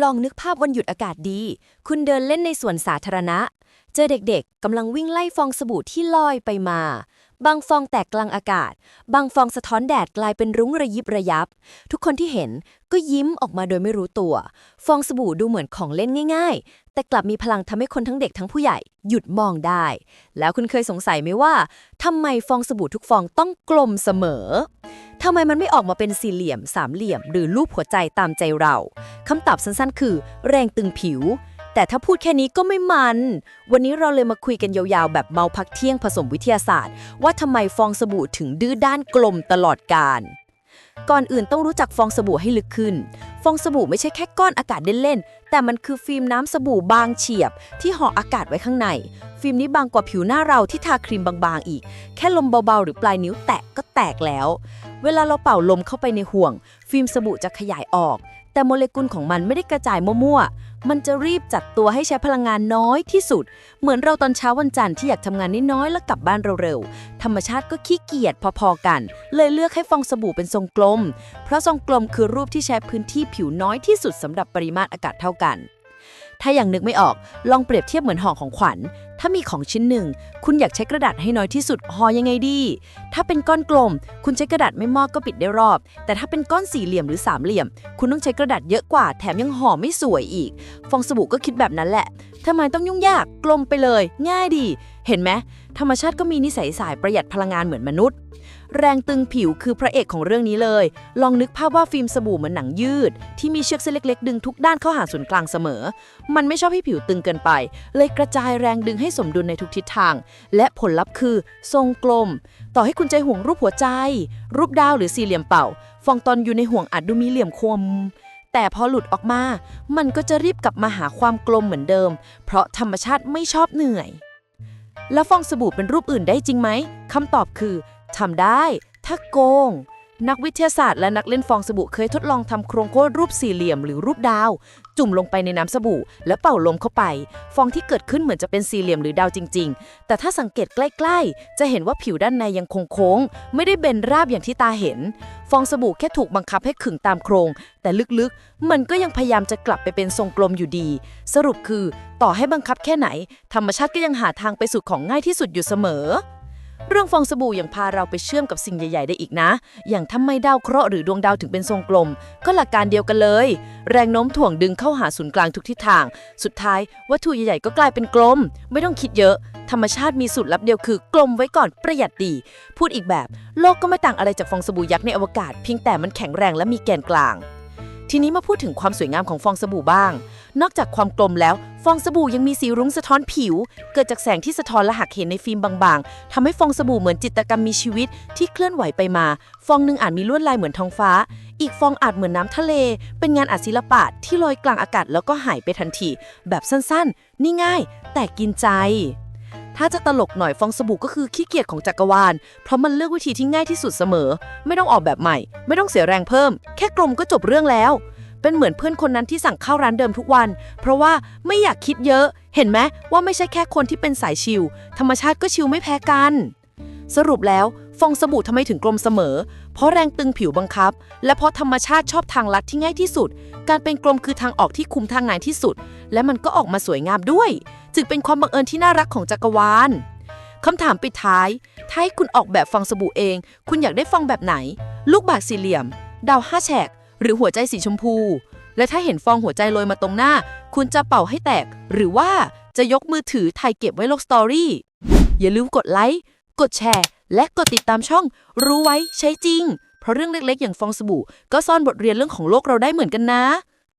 ลองนึกภาพวันหยุดอากาศดี คุณเดินเล่นในสวนสาธารณะ เจอเด็กๆกำลังวิ่งไล่ฟองสบู่ที่ลอยไปมา บางฟองแตกกลางอากาศ บางฟองสะท้อนแดดกลายเป็นรุ้งระยิบระยับ ทุกคนที่เห็นก็ยิ้มออกมาโดยไม่รู้ตัว ฟองสบู่ดูเหมือนของเล่นง่าย ๆ แต่กลับมีพลังทำให้คนทั้งเด็กทั้งผู้ใหญ่หยุดมองได้ แล้วคุณเคยสงสัยไหมว่าทำไมฟองสบู่ทุกฟองต้องกลมเสมอทำไมมันไม่ออกมาเป็นสี่เหลี่ยม สามเหลี่ยม หรือรูปหัวใจตามใจเราคำตอบสั้นๆ คือ แรงตึงผิว แต่ถ้าพูดแค่นี้ก็ไม่มัน วันนี้เราเลยมาคุยกันยาวๆ แบบเมาพักเที่ยงผสมวิทยาศาสตร์ ว่าทำไมฟองสบู่ถึงดื้อด้านกลมตลอดกาลก่อนอื่นต้องรู้จักฟองสบู่ให้ลึกขึ้น ฟองสบู่ไม่ใช่แค่ก้อนอากาศเล่นๆ แต่มันคือฟิล์มน้ำสบู่บางเฉียบ ที่ห่ออากาศไว้ข้างใน ฟิล์มนี้บางกว่าผิวหน้าเราที่ทาครีมบางๆ อีก แค่ลมเบาๆ หรือปลายนิ้วแตะก็แตกแล้ว เวลาเราเป่าลมเข้าไปในห่วง ฟิล์มสบู่จะขยายออก แต่โมเลกุลของมันไม่ได้กระจายมั่วๆ มันจะรีบจัดตัวให้ใช้พลังงานน้อยที่สุด เหมือนเราตอนเช้าวันจันทร์ที่อยากทำงานน้อยๆแล้วกลับบ้านเร็วๆ ธรรมชาติก็ขี้เกียจพอๆกัน เลยเลือกให้ฟองสบู่เป็นทรงกลม เพราะทรงกลมคือรูปที่ใช้พื้นที่ผิวน้อยที่สุดสำหรับปริมาตรอากาศเท่ากัน ถ้าอย่างนึกไม่ออก ลองเปรียบเทียบเหมือนห่อของขวัญ ถ้ามีของชิ้นหนึ่ง คุณอยากใช้กระดาษให้น้อยที่สุดห่อยังไงดี ถ้าเป็นก้อนกลม คุณใช้กระดาษไม่มอกก็ปิดได้รอบ แต่ถ้าเป็นก้อนสี่เหลี่ยมหรือสามเหลี่ยม คุณต้องใช้กระดาษเยอะกว่า แถมยังห่อไม่สวยอีก ฟองสบู่ก็คิดแบบนั้นแหละทำไมต้องยุ่งยาก กลมไปเลย ง่ายดี เห็นไหมธรรมชาติก็มีนิสัยสายประหยัดพลังงานเหมือนมนุษย์ แรงตึงผิวคือพระเอกของเรื่องนี้เลย ลองนึกภาพว่าฟิล์มสบู่เหมือนหนังยืด ที่มีเชือกเส้นเล็ก ๆ ดึงทุกด้านเข้าหาศูนย์กลางเสมอ มันไม่ชอบให้ผิวตึงเกินไป เลยกระจายแรงดึงให้สมดุลในทุกทิศทาง และผลลัพธ์คือทรงกลม ต่อให้คุณใจห่วงรูปหัวใจ รูปดาวหรือสี่เหลี่ยมเป่า ฟองตอนอยู่ในห่วงอาจดูมีเหลี่ยมคมแต่พอหลุดออกมา มันก็จะรีบกลับมาหาความกลมเหมือนเดิม เพราะธรรมชาติไม่ชอบเหนื่อย แล้วฟองสบู่เป็นรูปอื่นได้จริงไหมคำตอบคือทำได้ ถ้าโกง นักวิทยาศาสตร์และนักเล่นฟองสบู่เคยทดลองทำโครงโค้ดรูปสี่เหลี่ยมหรือรูปดาว จุ่มลงไปในน้ำสบู่ แล้วเป่าลมเข้าไป ฟองที่เกิดขึ้นเหมือนจะเป็นสี่เหลี่ยมหรือดาวจริง ๆ แต่ถ้าสังเกตใกล้ๆ จะเห็นว่าผิวด้านในยังคงโค้ง ไม่ได้เบนราบอย่างที่ตาเห็น ฟองสบู่แค่ถูกบังคับให้ขึงตามโครง แต่ลึกๆ มันก็ยังพยายามจะกลับไปเป็นทรงกลมอยู่ดี สรุปคือ ต่อให้บังคับแค่ไหน ธรรมชาติก็ยังหาทางไปสู่ของง่ายที่สุดอยู่เสมอ เรื่องฟองสบู่ยังพาเราไปเชื่อมกับสิ่งใหญ่ ๆ ได้อีกนะ อย่างทำไมดาวเคราะห์หรือดวงดาวถึงเป็นทรงกลม ก็หลักการเดียวกันเลย แรงโน้มถ่วงดึงเข้าหาศูนย์กลางทุกทิศทาง สุดท้ายวัตถุใหญ่ๆก็กลายเป็นกลม ไม่ต้องคิดเยอะ ธรรมชาติมีสูตรลับเดียวคือกลมไว้ก่อนประหยัดดี พูดอีกแบบ โลกก็ไม่ต่างอะไรจากฟองสบู่ยักษ์ในอวกาศเพียงแต่มันแข็งแรงและมีแกนกลาง ทีนี้มาพูดถึงความสวยงามของฟองสบู่บ้าง นอกจากความกลมแล้ว ฟองสบู่ยังมีสีรุ้งสะท้อนผิว เกิดจากแสงที่สะท้อนและหักเห็นในฟิล์มบางๆทำให้ฟองสบู่เหมือนจิตรกรรมมีชีวิตที่เคลื่อนไหวไปมา ฟองหนึ่งอาจมีลวดลายเหมือนท้องฟ้า อีกฟองอาจเหมือนน้ำทะเล เป็นงานอาศิลปะที่ลอยกลางอากาศแล้วก็หายไปทันที แบบสั้นๆ นี่ง่าย แต่กินใจ ถ้าจะตลกหน่อยฟองสบู่ก็คือขี้เกียจของจักรวาล เพราะมันเลือกวิธีที่ง่ายที่สุดเสมอ ไม่ต้องออกแบบใหม่ ไม่ต้องเสียแรงเพิ่ม แค่กลมก็จบเรื่องแล้ว เป็นเหมือนเพื่อนคนนั้นที่สั่งข้าวร้านเดิมทุกวัน เพราะว่าไม่อยากคิดเยอะ เห็นไหมว่าไม่ใช่แค่คนที่เป็นสายชิลธรรมชาติก็ชิลไม่แพ้กัน สรุปแล้ว องสบู่ทำไมถึงกลมเสมอ เพราะแรงตึงผิวบังคับ และเพราะธรรมชาติชอบทางลัดที่ง่ายที่สุด การเป็นกลมคือทางออกที่คุมทางไหนที่สุด และมันก็ออกมาสวยงามด้วย จึงเป็นความบังเอิญที่น่ารักของจักรวาลคำถามปิดท้าย ถ้าให้คุณออกแบบฟองสบู่เอง คุณอยากได้ฟองแบบไหน ลูกบาศก์สี่เหลี่ยม ดาวห้าแฉก หรือหัวใจสีชมพู และถ้าเห็นฟองหัวใจลอยมาตรงหน้า คุณจะเป่าให้แตก หรือว่าจะยกมือถือถ่ายเก็บไว้ลกสตอรี่ อย่าลืมกดไลค์ กดแชร์ และกดติดตามช่องรู้ไว้ใช้จริง เพราะเรื่องเล็กๆ อย่างฟองสบู่ ก็ซ่อนบทเรียนเรื่องของโลกเราได้เหมือนกันนะ